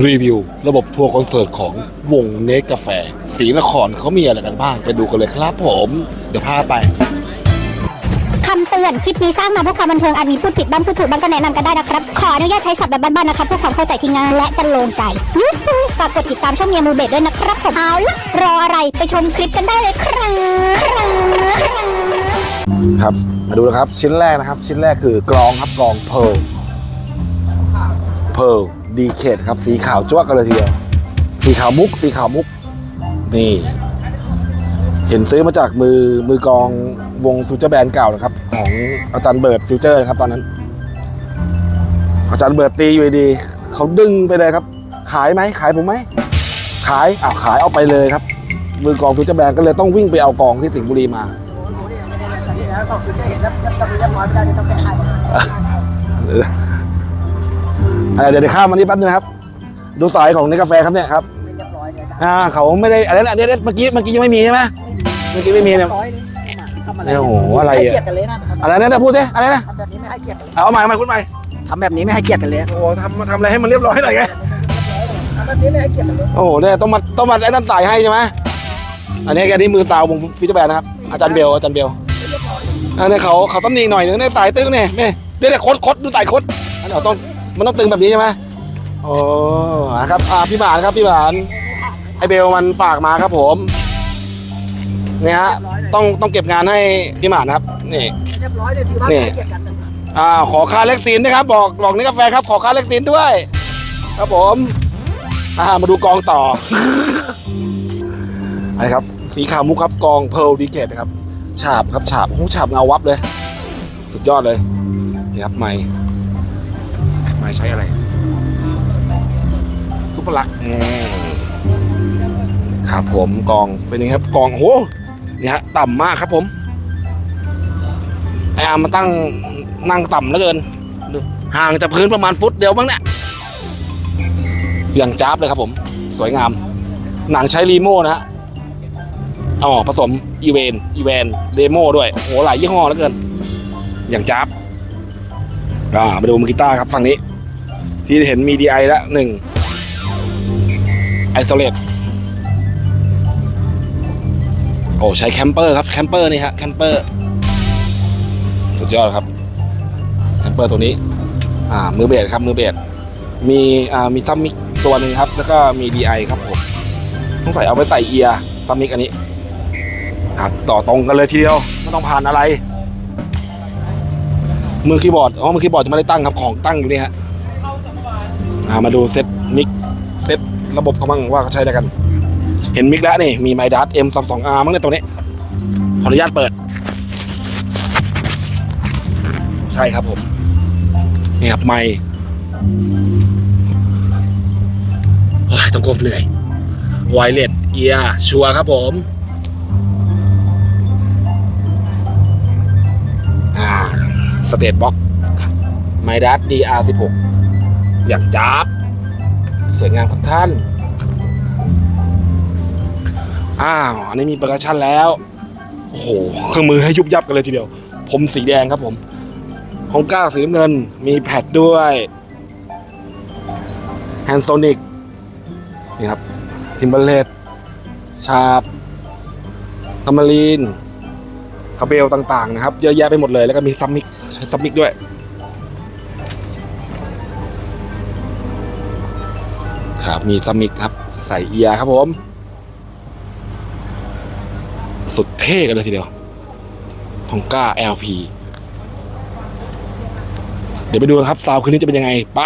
รีวิว ระบบทัวร์คอนเสิร์ตของวงเนกกาแฟศรีนครเขามีอะไรกันบ้าง ไปดูกันเลยครับผม เดี๋ยวพาไปคำเตือนคลิปนี้สร้างมาเพื่อความบันเทิงอาจมีพูดผิดบ้างพูดถูกบ้างก็แนะนำกันได้นะครับ ขออนุญาตใช้ศัพท์แบบบ้านๆนะครับเพื่อความเข้าใจที่ง่ายและจะโลงใจยูฮูฝากกดติดตามช่องเมียมูเบดด้วยนะครับผมเอาละรออะไรไปชมคลิปกันได้เลยครับครับครับมาดูนะครับชิ้นแรกนะครับ ชิ้นแรกคือกลองครับกลองเพลเพล ดีเคทครับสีขาวจ้วกกันเลยทีเดียวสีขาวมุก สีขาวมุก นี่ เห็นซื้อมาจากมือมือกลองวงฟิวเจอร์แบนด์เก่านะครับ ของอาจารย์เบิร์ดฟิวเจอร์นะครับตอนนั้น อาจารย์เบิร์ดตีอยู่ดีๆเขาดึงไปเลยครับ ขายไหมขายผมไหมขายอ้าวขายเอาไปเลยครับ มือกลองฟิวเจอร์แบนด์ก็เลยต้องวิ่งไปเอากลองที่สิงห์บุรีมาที่แล้วก็คือจะเห็นแล้วยังเรียบร้อยไม่ได้ต้อ เดี๋ยวเดี๋ยวข้ามมานี่แป๊บนึงนะครับ ดูสายของในกาแฟครับเนี่ยครับเรียบร้อยเนี่ยอ่าเขาไม่ได้อะไรนะอันนี้เมื่อกี้เมื่อกี้ยังไม่มีใช่ไหมเมื่อกี้ไม่มีเนี่ยร้อยนี่ทำอะไรเนี่ยโอ้โหอะไรอะให้เกียรติกันเลยนะอะไรนะนะพูดสิอะไรนะทำแบบนี้ไม่ให้เกียรติกันเลยเอาใหม่เอาใหม่คุณใหม่ทำแบบนี้ไม่ให้เกียรติกันเลยโอ้โหทำมาทำอะไรให้มันเรียบร้อยหน่อยไงทำแบบนี้ไม่ให้เกียรติกันเลยโอ้โหเนี่ยต้องมาต้องมาไอ้นั่นต่ายให้ใช่ไหมอันนี้แกนี่มือสาววงฟิวเจอร์แบนด์นะครับอาจารย์เบลอาจารย์เบลอันนี้เขาเขาต้องหนีหน่อยนึงในสายตึงเนี่ยนี่นี่เนี่ยคดคดดูสายคดอันนี้เราต้อง มันต้องตึงแบบนี้ใช่ไหมโอ้นะครับอ่าพี่หมานครับพี่หมานไอเบลมันฝากมาครับผมเนี่ยฮะต้องต้องเก็บงานให้พี่หมานครับนี่เรียบร้อยเลยที่ว่าไม่เกียรติกันอ่าขอค่าเล็กซีนนะครับ บอกบอกนี่กาแฟครับขอค่าเล็กซีนด้วย ครับผมอ่ามาดูกองต่ออันนี้ครับ สีขาวมุกครับกองเพ r ร์ลดีเกตนะครับ ฉาบครับฉาบโอ้โหฉาบเงาวับเลย สุดยอดเลยนี่ครับไม้ ไม้ใช้อะไร ซุปเปอร์ลักอืมครับผมกองเป็นยังไงครับกองโอ้โหนี่ฮะต่ำมากครับผมไออาร์มมาตั้งนั่งต่ำเหลือเกินดูห่างจากพื้นประมาณฟุตเดียวบ้างเนี่ยอย่างจ้าบเลยครับผม สวยงาม หนังใช้รีโม่นะฮะอ๋อผสมอีเวนอีเวนเดโมด้วยโอ้โหหลายยี่ห้อเหลือเกิน อย่างจ้าบอ่ามาดูมือกีตาร์ครับฝั่งนี้ ที่เห็นมีดีไอล้วหนึ่งไอโซเลตโอ้ใช้แคมเปอร์ครับแคมเปอร์นี่ฮะแคมเปอร์สุดยอดครับแคมเปอร์ตัวนี้ อ่ามือเบสครับมือเบสมีอ่ามีซัมมิกตัวหนึ่งครับ แล้วก็มี DI ครับผมต้องใส่เอาไปใส่เอียร์ซัมมิกอันนี้ครับต่อตรงกันเลยทีเดียวไม่ต้องผ่านอะไร มือคีย์บอร์ดอ๋อมือคีย์บอร์ดจะไม่ได้ตั้งครับของตั้งอยู่นี่ฮะ อ่ามาดูเซตมิกเซตระบบเขาบ้างว่าเขาใช้ได้กัน เห็นมิกแล้วนี่ มีไมดัส M 3 2 R มั้งเนี่ยตัวนี้ ขออนุญาตเปิด ใช่ครับผม นี่ครับไม่เฮ้ยต้องกลมเหนื่อยไวเลสเอียชัวร์ครับผมอ่าสเตตบ็อกไมดัส DR16 อย่างจับสวยงามครับท่าน อ้าว อันนี้มีปร์คัชชั่นแล้วโอ้โหเครื่องมือให้ยุบยับกันเลยทีเดียว ผมสีแดงครับผมของก้าสีน้ำเงิน มีแพดด้วยแฮนโซนิกนี่ครับทิมเบเลตชาบทามารีนคาเบลต่างๆนะครับ เยอะแยะไปหมดเลย แล้วก็มีซัมมิกใช้ซัมมิกด้วย ครับ มีสมิกครับ ใส่เอียครับผม สุดเท่กันเลยทีเดียวฮองก้า LP เดี๋ยวไปดูนะครับ ซาวคืนนี้จะเป็นยังไง ไป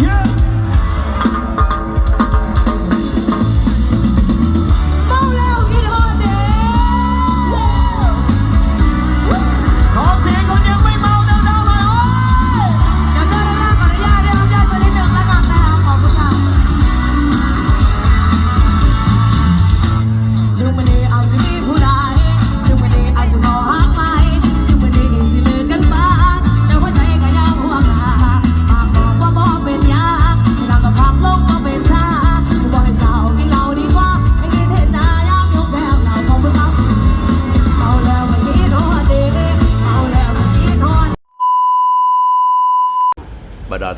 Yeah.